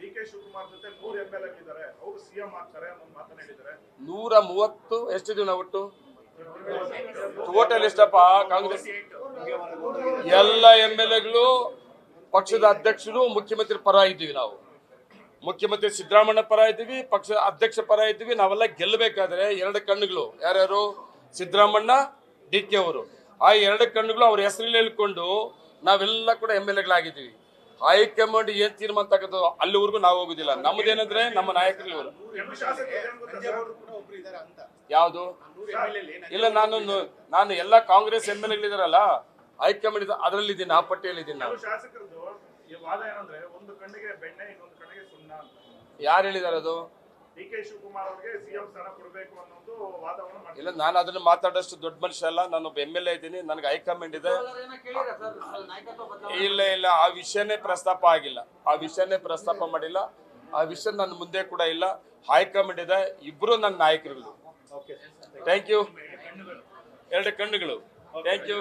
D K Shivakumar ಜೊತೆ ಅವರು CM ಆಗ್ತಾರೆ ಅನ್ನೋ ನೂರ ಮೂವತ್ತು ಎಷ್ಟಿದೀವಿ ನಾವು ಒಟ್ಟು? ಟೋಟಲ್ ಎಷ್ಟಪ್ಪ, ಕಾಂಗ್ರೆಸ್? ಎಲ್ಲ ಎಂ ಎಲ್ ಎಗಳು ಪಕ್ಷದ ಅಧ್ಯಕ್ಷರು, ಮುಖ್ಯಮಂತ್ರಿ ಪರ ಇದ್ದೀವಿ ನಾವು. ಮುಖ್ಯಮಂತ್ರಿ ಸಿದ್ದರಾಮಣ್ಣ ಪರ ಇದ್ದೀವಿ, ಪಕ್ಷದ ಅಧ್ಯಕ್ಷ ಪರ ಇದ್ದೀವಿ. ನಾವೆಲ್ಲ ಗೆಲ್ಲಬೇಕಾದ್ರೆ ಎರಡು ಕಣ್ಣುಗಳು. ಯಾರ್ಯಾರು? ಸಿದ್ದರಾಮಣ್ಣ ಡಿ ಕೆ ಅವರು. ಆ ಎರಡು ಕಣ್ಣುಗಳು ಅವ್ರ ಹೆಸರಲ್ಲಿ ಹೇಳ್ಕೊಂಡು ನಾವೆಲ್ಲ ಕೂಡ ಎಂ ಎಲ್ ಎಗಳಾಗಿದ್ದೀವಿ ಹೈಕಮಾಂಡ್ ಏನ್ ತೀರ್ಮಾನ ತಗೋದು ಅಲ್ಲಿವರೆಗೂ ನಾವು ಹೋಗುದಿಲ್ಲ. ನಮ್ದೇನಂದ್ರೆ ನಮ್ಮ ನಾಯಕರು ಇವರು? ಯಾವುದು? ಇಲ್ಲ ನಾನು ನಾನು ಎಲ್ಲ ಕಾಂಗ್ರೆಸ್ ಎಂ ಎಲ್ ಎಗಳಿದಾರಲ್ಲ ಹೈಕಮಾಂಡ್ ಅದರಲ್ಲಿ ಇದ್ದೀನಿ ಆ ಪಟ್ಟಿಯಲ್ಲಿ ಇದ್ದೀನಿ ನಾನು ಯಾರು ಹೇಳಿದಾರೆ ಅದು ಡಿ ಕೆ ಶಿವಕುಮಾರ್ ಅವ್ರಿಗೆ ಸಿಎಂ ಸ್ಥಾನ ಕೊಡಬೇಕು ಅನ್ನೋದು ವಾದವನ್ನು ಮಾಡ್ತಾರೆ. ಇಲ್ಲ ನಾನು ಅದನ್ನ ಮಾತಾಡೋಷ್ಟು ದೊಡ್ಡ ಮನುಷ್ಯ ಅಲ್ಲ ನಾನು ಒಬ್ಬ ಎಂ ಎಲ್ ಎ ಇದ್ದೀನಿ ನನಗೆ ಹೈಕಮಾಂಡ್ ಇದೆ. ಇಲ್ಲ ಇಲ್ಲ ಆ ವಿಷಯನೇ ಪ್ರಸ್ತಾಪ ಆಗಿಲ್ಲ. ಆ ವಿಷಯನೇ ಪ್ರಸ್ತಾಪ ಮಾಡಿಲ್ಲ. ಆ ವಿಷಯ ನನ್ನ ಮುಂದೆ ಕೂಡ ಇಲ್ಲ. ಹೈಕಮಾಂಡ್ ಇದೆ. ಇಬ್ರು ನನ್ನ ನಾಯಕರುಗಳು. ಥ್ಯಾಂಕ್ ಯು ಎರಡು ಕಣ್ಣುಗಳು. Thank you